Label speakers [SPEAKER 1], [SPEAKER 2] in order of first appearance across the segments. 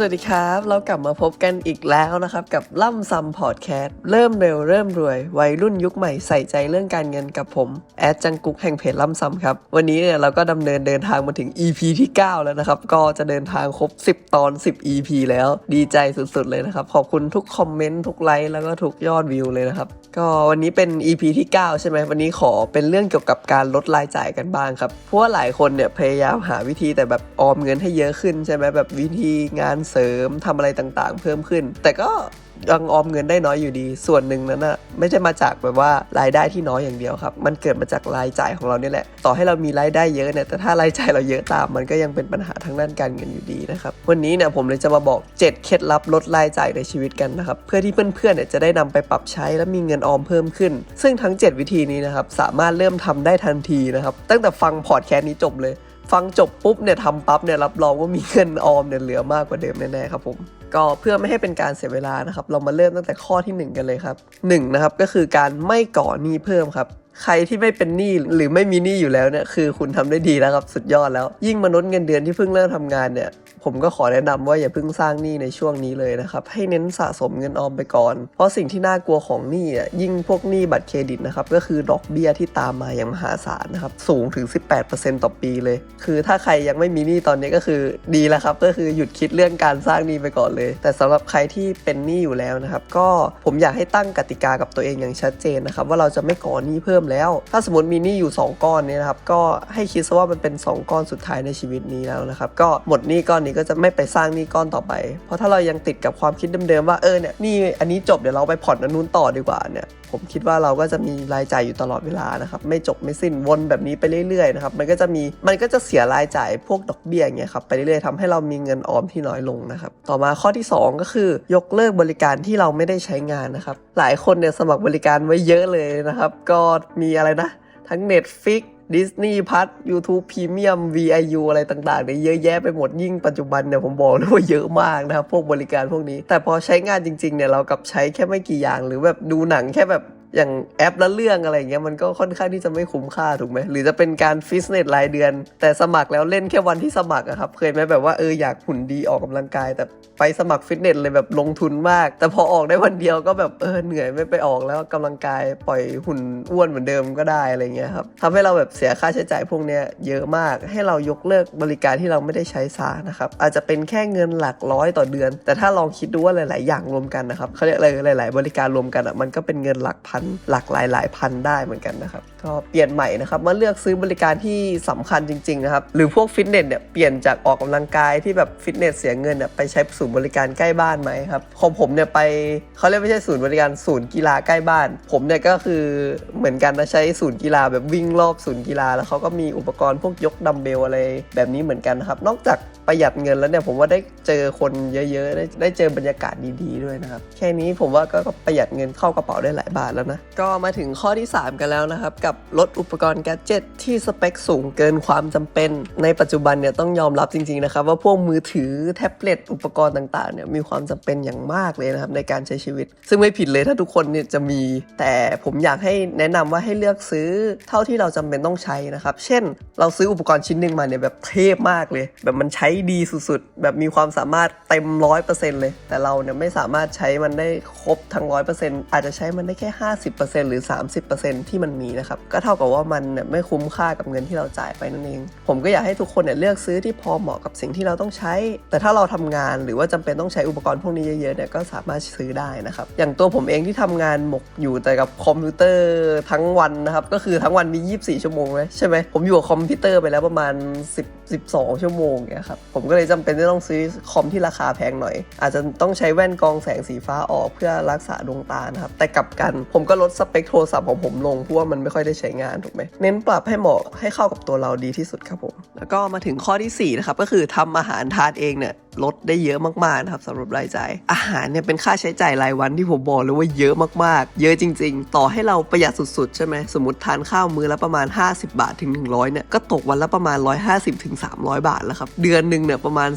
[SPEAKER 1] สวัสดีครับ เรากลับมาพบกันอีกแล้วนะครับ กับล่ำซัมพอดแคสต์เริ่มเร็วเริ่มรวย วัยรุ่นยุคใหม่ใส่ใจเรื่องการเงินกับผม แอดจังกุกแห่งเพจล่ำซัมครับ วันนี้เนี่ยเราก็ดำเนินเดินทางมาถึง EP ที่ 9 แล้วนะครับ ก็จะเดินทางครบ 10 ตอน 10 EP แล้วดีใจสุดๆเลยนะครับ ขอบคุณทุกคอมเมนต์ทุกไลค์แล้วก็ทุกยอดวิวเลยนะครับก็วันนี้เป็น EP ที่ 9 ใช่ไหมวันนี้ขอเป็นเรื่องเกี่ยวกับการลดรายจ่ายกันบ้างครับเพราะว่าหลายคนเนี่ยพยายามหาวิธีแต่แบบออมเงินให้เยอะขึ้นใช่ไหมแบบวิธีงานเสริมทำอะไรต่างๆ เพิ่มขึ้น แต่ก็ยังออมเงินได้น้อยอยู่ดี ส่วนหนึ่งนั้นนะไม่ใช่มาจากแบบว่ารายได้ที่น้อยอย่างเดียวครับ มันเกิดมาจากรายจ่ายของเราเนี่ยแหละ ต่อให้เรามีรายได้เยอะเนี่ย แต่ถ้ารายจ่ายเราเยอะตาม มันก็ยังเป็นปัญหาทางด้านการเงินอยู่ดีนะครับ วันนี้เนี่ยผมเลยจะมาบอก 7 เคล็ดลับลดรายจ่ายในชีวิตกันนะครับ เพื่อที่เพื่อนๆเนี่ยจะได้นำไปปรับใช้และมีเงินออมเพิ่มขึ้น ซึ่งทั้ง 7 วิธีนี้นะครับสามารถเริ่มทำได้ทันทีนะครับ ตั้งแต่ฟังพอดแคสต์นี้จบเลย ฟังจบปุ๊บเนี่ยทำปั๊บเนี่ยรับรองว่ามีเงินออมเนี่ยเหลือมากกว่าเดิมแน่ๆครับผมก็เพื่อไม่ให้เป็นการเสียเวลานะครับ เรามาเริ่มตั้งแต่ข้อที่ 1 กันเลยครับ1นะครับก็คือการไม่ก่อหนี้เพิ่มครับ ใครที่ไม่เป็นหนี้หรือไม่มีหนี้อยู่แล้วเนี่ยคือคุณทำได้ดีแล้วครับสุดยอดแล้ว ยิ่งมนุษย์เงินเดือนที่เพิ่งเริ่มทำงานเนี่ยผมก็ขอแนะนำว่าอย่าเพิ่งสร้างหนี้ในช่วงนี้เลยนะครับ ให้เน้นสะสมเงินออมไปก่อน เพราะสิ่งที่น่ากลัวของหนี้อะยิ่งพวกหนี้บัตรเครดิตนะครับก็คือดอกเบี้ยที่ตามมาอย่างมหาศาลนะครับสูงถึง 18%ต่อปีเลย คือถ้าใครยังไม่มีหนี้ตอนนี้ก็คือดีแล้วครับก็คือหยุดคิดเรื่องการสร้างหนี้ไปก่อนเลย แต่สำหรับใครที่เป็นหนี้อยู่แล้วนะครับก็ผมอยากให้ตั้งกติกากับตัวเองอย่างชัดเจนนะครับว่าเราจะไม่ก่อหนี้เพิ่มแล้ว ถ้าสมมติมีหนี้อยู่ 2 ก้อนเนี่ยนะครับก็ให้คิดซะว่ามันเป็น 2 ก้อนสุดท้ายในชีวิตนี้แล้วนะครับก็หมดหนี้ก้อนนี้ก็จะไม่ไปสร้างหนี้ก้อนต่อไป เพราะถ้าเรายังติดกับความคิดเดิมๆว่าเออเนี่ยหนี่อันนี้จบเดี๋ยวเราไปผ่อนอันนู้นต่อดีกว่าเนี่ยผมคิดว่าเราก็จะมีรายจ่ายอยู่ตลอดเวลานะครับไม่จบไม่สิ้นวนแบบนี้ไปเรื่อยๆนะครับมันก็จะมีมันก็จะเสียรายจ่ายพวกดอกเบี้ยเงี้ยครับไปเรื่อยๆทำให้เรามีเงินออมที่น้อยลงนะครับต่อมาข้อที่ 2 ก็คือยกเลิกบริการที่เราไม่ได้ใช้งานนะครับหลายคนเนี่ยสมัครบริการไว้เยอะเลยนะครับก็มีอะไรนะ ทั้ง Netflix ดิสนีย์พัท YouTube Premium VIU อะไรต่างๆเนี่ยเยอะแยะไปหมดยิ่งปัจจุบันเนี่ยผมบอกเลยว่าเยอะมากนะครับ พวกบริการพวกนี้ แต่พอใช้งานจริงๆเนี่ยเรากับใช้แค่ไม่กี่อย่างหรือแบบดูหนังแค่แบบ อย่างแอปละเรื่องอะไรเงี้ยมันก็ค่อนข้างที่จะไม่คุ้มค่าถูกไหมหรือจะเป็นการฟิตเนสรายเดือน แต่สมัครแล้วเล่นแค่วันที่สมัครอะครับเคยไหมแบบว่าเอออยากหุ่นดีออกกำลังกาย แต่ไปสมัครฟิตเนสเลยแบบลงทุนมาก แต่พอออกได้วันเดียวก็แบบเออเหนื่อยไม่ไปออกแล้วกำลังกายปล่อยหุ่นอ้วนเหมือนเดิมก็ได้อะไรเงี้ยครับทำให้เราแบบเสียค่าใช้จ่ายพวกเนี้ยเยอะมากให้เรายกเลิกบริการที่เราไม่ได้ใช้ซะนะครับอาจจะเป็นแค่เงินหลักร้อยต่อเดือน แต่ถ้าลองคิดดูว่าหลาย ๆ อย่างรวมกันนะครับเขาเรียกอะไรหลาย ๆ บริการรวมกันอะมันก็เป็นเงินหลักพันหลักหลายหลายพันได้เหมือนกันนะครับก็เปลี่ยนใหม่นะครับมาเลือกซื้อบริการที่สำคัญจริงๆนะครับหรือพวกฟิตเนสเนี่ยเปลี่ยนจากออกกำลังกายที่แบบฟิตเนสเสียเงินเนี่ยไปใช้ศูนย์บริการใกล้บ้านไหมครับของผมเนี่ยไปเขาเรียกไม่ใช่ศูนย์บริการศูนย์กีฬาใกล้บ้าน ผมเนี่ยก็คือเหมือนกันนะใช้ศูนย์กีฬาแบบวิ่งรอบศูนย์กีฬา แล้วเขาก็มีอุปกรณ์พวกยกดัมเบลอะไรแบบนี้เหมือนกันนะครับนอกจากประหยัดเงินแล้วเนี่ยผมว่าได้เจอคนเยอะๆ ได้ได้เจอบรรยากาศดีๆด้วยนะครับแค่นี้ผมว่าก็ประหยัดเงินเข้ากระเป๋าได้หลายบาทแล้วนะ ก็มาถึงข้อที่ 3 กันแล้วนะครับ กับลดอุปกรณ์แกจิตที่สเปคสูงเกินความจำเป็น ในปัจจุบันเนี่ยต้องยอมรับจริงๆนะครับ ว่าพวกมือถือแท็บเล็ตอุปกรณ์ต่างๆเนี่ยมีความจำเป็นอย่างมากเลยนะครับในการใช้ชีวิต ซึ่งไม่ผิดเลยถ้าทุกคนเนี่ยจะมี แต่ผมอยากให้แนะนำว่าให้เลือกซื้อเท่าที่เราจำเป็นต้องใช้นะครับ เช่น เราซื้ออุปกรณ์ชิ้นหนึ่งมาเนี่ยแบบเทพมากเลย แบบมันใช้ดีสุดๆ แบบมีความสามารถเต็มร้อยเปอร์เซ็นต์เลย แต่เราเนี่ยไม่สามารถใช้มันได้ครบทั้งร้อยเปอร์เซ็นต์อาจจะใช้มันได้แค่ห้าสิบเปอร์เซ็นต์หรือสามสิบเปอร์เซ็นต์ที่มันมีนะครับก็เท่ากับว่ามันไม่คุ้มค่ากับเงินที่เราจ่ายไปนั่นเอง ผมก็อยากให้ทุกคนเนี่ยเลือกซื้อที่พอเหมาะกับสิ่งที่เราต้องใช้ แต่ถ้าเราทำงานหรือว่าจำเป็นต้องใช้อุปกรณ์พวกนี้เยอะๆเนี่ยก็สามารถซื้อได้นะครับอย่างตัวผมเองที่ทำงานหมกอยู่แต่กับคอมพิวเตอร์ทั้งวันนะครับก็คือทั้งวันมี 24 ชั่วโมงเลยใช่ไหมผมอยู่กับคอมพิวเตอร์ไปแล้วประมาณ10 12 ชั่วโมงเนี่ยครับ ผมก็เลยจำเป็นที่ต้องซื้อคอมที่ราคาแพงหน่อย อาจจะต้องใช้แว่นกองแสงสีฟ้าออกเพื่อรักษาดวงตานะครับ แต่กลับกันผมก็ลดสเปคโทรศัพท์ของผมลงเพราะว่ามันไม่ค่อยได้ใช้งานถูกไหมเน้นปรับให้เหมาะให้เข้ากับตัวเราดีที่สุดครับผม แล้วก็มาถึงข้อที่4นะครับก็คือทำอาหารทานเองเนี่ย ลดได้เยอะมากๆนะครับสำหรับรายจ่าย อาหารเนี่ยเป็นค่าใช้จ่ายรายวันที่ผมบอกเลยว่าเยอะมากๆ เยอะจริง ๆ ต่อให้เราประหยัดสุดๆ ใช่ไหมสมมติทานข้าวมื้อละประมาณ 50 บาทถึง 100เนี่ยก็ตกวันละประมาณ 150ถึง300 บาทแล้วครับเดือนหนึ่งเนี่ยประมาณ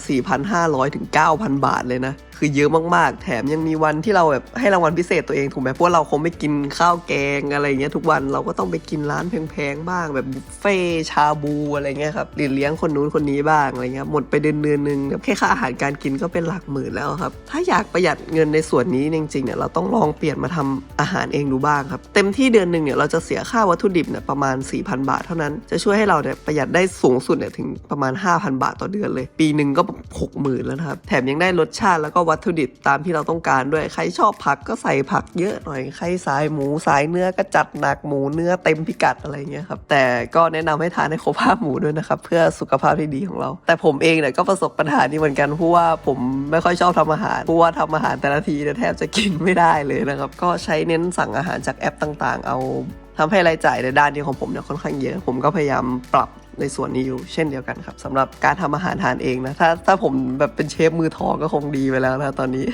[SPEAKER 1] 4,500ถึง9,000 บาทเลยนะ คือเยอะมากๆ แถมยังมีวันที่เราแบบให้รางวัลพิเศษตัวเองถูกไหมเพราะว่าเราคงไม่กินข้าวแกงอะไรเงี้ยทุกวันเราก็ต้องไปกินร้านแพงๆบ้าง แบบบุฟเฟ่ชาบูอะไรเงี้ยครับหรือเลี้ยงคนนู้นคนนี้บ้างอะไรเงี้ยหมดไปเดือนเดือนๆหนึงเนี่ยแค่ค่าอาหารการกินก็เป็นหลักหมื่นแล้วครับถ้าอยากประหยัดเงินในส่วนนี้จริงๆเนี่ยเราต้องลองเปลี่ยนมาทำอาหารเองดูบ้างครับเต็มที่เดือนหนึ่งเนี่ยเราจะเสียค่าวัตถุดิบเนี่ยประมาณ 4,000 บาทเท่านั้นจะช่วยให้เราเนี่ยประหยัดได้สูงสุดเนี่ยถึงประมาณ 5,000 บาทต่อเดือนเลย ปีหนึ่งก็หกหมื่นแล้วนะครับแถมยังได้รสชาติแล้วก็วัตถุดิบตามที่เราต้องการด้วย ใครชอบผักก็ใส่ผักเยอะหน่อย ใครสายหมูสายเนื้อก็จัดหนักหมูเนื้อเต็มพิกัดอะไรเงี้ยครับ แต่ก็แนะนำให้ทานให้ครบห้าหมูด้วยนะครับ เพื่อสุขภาพที่ดีของเรา แต่ผมเองเนี่ยก็ประสบปัญหานี้เหมือนกันเพราะว่าผมไม่ค่อยชอบทำอาหารเพราะว่าทำอาหารแต่ละทีเนี่ยแทบจะกินไม่ได้เลยนะครับ ก็ใช้เน้นสั่งอาหารจากแอปต่างๆ เอาทำให้รายจ่ายในด้านนี้ของผมเนี่ยค่อนข้างเยอะ ผมก็พยายามปรับ ในส่วนนี้อยู่เช่นเดียวกันครับสำหรับการทำอาหารทานเองนะถ้าถ้าผมแบบเป็นเชฟมือทองก็คงดีไปแล้วนะตอนนี้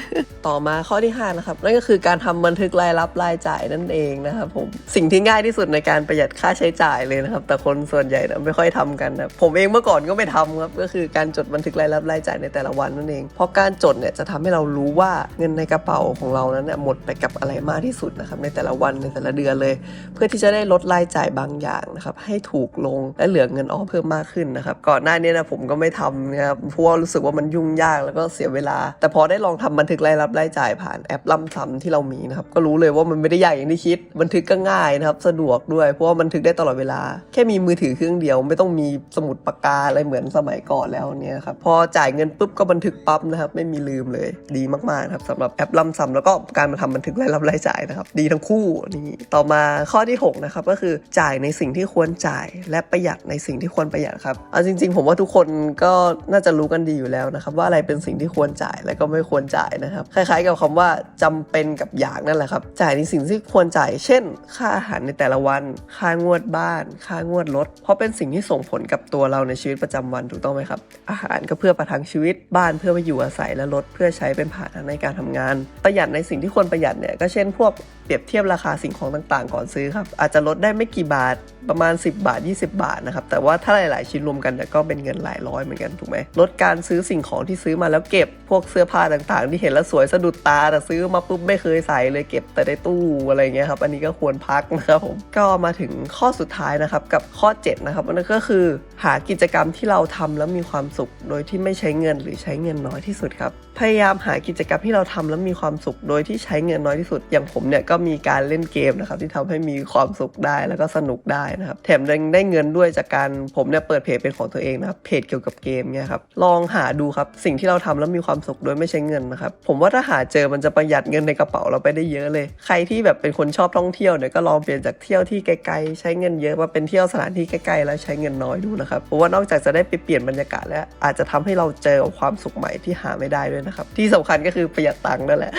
[SPEAKER 1] ต่อมาข้อที่5นะครับนั่นก็คือการทำบันทึกรายรับรายจ่ายนั่นเองนะครับผมสิ่งที่ง่ายที่สุดในการประหยัดค่าใช้จ่ายเลยนะครับ แต่คนส่วนใหญ่นะไม่ค่อยทำกันนะผมเองเมื่อก่อนก็ไม่ทำครับก็คือการจดบันทึกรายรับรายจ่ายในแต่ละวันนั่นเองเพราะการจดเนี่ยจะทำให้เรารู้ว่าเงินในกระเป๋าของเรานั้นเนี่ยหมดไปกับอะไรมากที่สุดนะครับในแต่ละวันในแต่ละเดือนเลย เพื่อที่จะได้ลดรายจ่ายบางอย่างนะครับให้ถูกลงและเหลือเงินออมเพิ่มมากขึ้นนะครับก่อนหน้านี้นะผมก็ไม่ทำนะครับเพราะว่ารู้สึกว่ามันยุ่งยากแล้วก็เสียเวลา แต่พอได้ลองทำบันทึกรายรับรายจ่ายผ่านแอปล่ำซ้ำที่เรามีนะครับก็รู้เลยว่ามันไม่ได้ยากอย่างที่คิด บันทึกก็ง่ายนะครับสะดวกด้วยเพราะว่าบันทึกได้ตลอดเวลา แค่มีมือถือเครื่องเดียวไม่ต้องมีสมุดปากกาอะไรเหมือนสมัยก่อนแล้วเนี่ยครับพอจ่ายเงินปุ๊บก็บันทึกปั๊บนะครับไม่มีลืมเลยดีมากๆครับสำหรับแอปล่ำซ้ำแล้วก็การมาทำบันทึกรายรับรายจ่ายนะครับดีทั้งคู่นี่ต่อมาข้อที่หกนะครับก็คือจ่ายในสิ่งที่ควรจ่ายและประหยัดในสิ่งที่ควรประหยัดครับเอาจริง ๆ ผมว่าทุกคนก็น่าจะรู้กันดีอยู่แล้วนะครับ ว่าอะไรเป็นสิ่งที่ควรจ่ายและก็ไม่ควรจ่ายนะครับ คล้าย ๆ กับคำว่าจำเป็นกับอยากนั่นแหละครับ จ่ายในสิ่งที่ควรจ่าย เช่น ค่าอาหารในแต่ละวัน ค่างวดบ้าน ค่างวดรถ เพราะเป็นสิ่งที่ส่งผลกับตัวเราในชีวิตประจำวันถูกต้องไหมครับ อาหารก็เพื่อประทังชีวิต บ้านเพื่อไปอยู่อาศัยและรถเพื่อใช้เป็นพานในการทำงาน ประหยัดในสิ่งที่ควรประหยัดเนี่ยก็เช่น พวก เปรียบเทียบราคาสิ่งของต่างๆ ก่อนซื้อครับ อาจจะลดได้ไม่กี่บาทประมาณ 10 บาท 20 บาทนะครับ แต่ว่าถ้าหลาย ๆ ชิ้นรวมกันก็เป็นเงินหลายร้อยเหมือนกันถูกไหมลดการซื้อสิ่งของที่ซื้อมาแล้วเก็บพวกเสื้อผ้าต่างๆ ที่เห็นแล้วสวยสะดุดตาแต่ซื้อมาปุ๊บไม่เคยใส่เลยเก็บแต่ในตู้อะไรเงี้ยครับอันนี้ก็ควรพักนะครับผมก็มาถึงข้อสุดท้ายนะครับกับข้อ7นะครับนั่นก็คือหากิจกรรมที่เราทำแล้วมีความสุข โดยที่ไม่ใช้เงินหรือใช้เงินน้อยที่สุดครับ พยายามหากิจกรรมที่เราทำแล้วมีความสุขโดยที่ใช้เงินน้อยที่สุด อย่างผมเนี่ยก็มีการเล่นเกมนะครับที่ทำให้มีความสุขได้แล้วก็สนุกได้นะครับแถมยังได้เงินด้วยจากการผมเนี่ยเปิดเพจเป็นของตัวเองนะครับเพจเกี่ยวกับเกมเนี่ยครับลองหาดูครับสิ่งที่เราทำแล้วมีความสุขโดยไม่ใช้เงินนะครับผมว่าถ้าหาเจอมันจะประหยัดเงินในกระเป๋าเราไปได้เยอะเลย ใครที่แบบเป็นคนชอบท่องเที่ยวเนี่ยก็ลองเปลี่ยนจากเที่ยวที่ไกลๆใช้เงินเยอะมาเป็นเที่ยวสถานที่ใกล้ๆแล้วใช้เงินน้อยดูนะครับผมว่านอกจากจะได้ไปเปลี่ยนบรรยากาศแล้วอาจจะทำให้เราเจอความสุขใหม่ที่หาไม่ได้ด้วยนะครับ ที่สำคัญก็คือประหยัดตังค์นั่นแหละ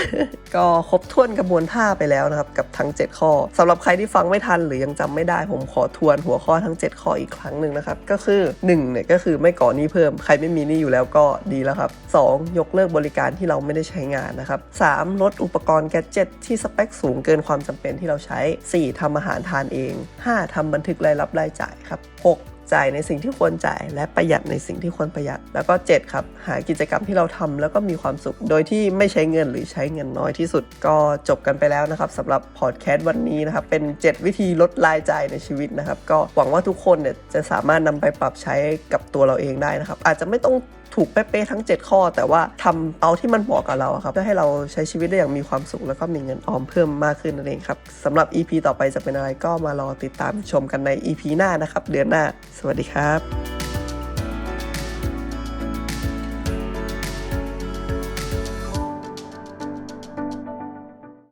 [SPEAKER 1] ก็ครบถ้วนกระบวนท่าไปแล้วนะครับ กับทั้ง 7 ข้อสำหรับใครที่ฟังไม่ทันหรือยังจำไม่ได้ ผมขอทวนหัวข้อทั้ง 7 ข้ออีกครั้งหนึ่งนะครับ ก็คือ1เนี่ยก็คือไม่ก่อหนี้เพิ่ม ใครไม่มีหนี้อยู่แล้วก็ดีแล้วครับ 2. ยกเลิกบริการที่เราไม่ได้ใช้งานนะครับ 3. ลดอุปกรณ์แกดเจิตที่สเปคสูงเกินความจำเป็นที่เราใช้ 4. ทำอาหารทานเอง 5. ทำบันทึกรายรับรายจ่ายครับ 6. จ่ายในสิ่งที่ควรจ่าย และประหยัดในสิ่งที่ควรประหยัด แล้วก็ 7 ครับ หากิจกรรมที่เราทำแล้วก็มีความสุข โดยที่ไม่ใช้เงินหรือใช้เงินน้อยที่สุด ก็จบกันไปแล้วนะครับสำหรับพอดแคสต์วันนี้นะครับ เป็น 7 วิธีลดรายจ่ายในชีวิตนะครับ ก็หวังว่าทุกคนเนี่ยจะสามารถนำไปปรับใช้กับตัวเราเองได้นะครับ อาจจะไม่ต้อง ถูกเป๊ะๆทั้ง 7 ข้อ แต่ว่าทำเอาที่มันเหมาะกับเราครับเพื่อให้เราใช้ชีวิตได้อย่างมีความสุขแล้วก็มีเงินออมเพิ่มมากขึ้นนั่นเองครับสำหรับ EP ต่อไปจะเป็นอะไรก็มารอติดตามชมกันใน EP หน้านะครับ เดือนหน้า สวัสดีครับ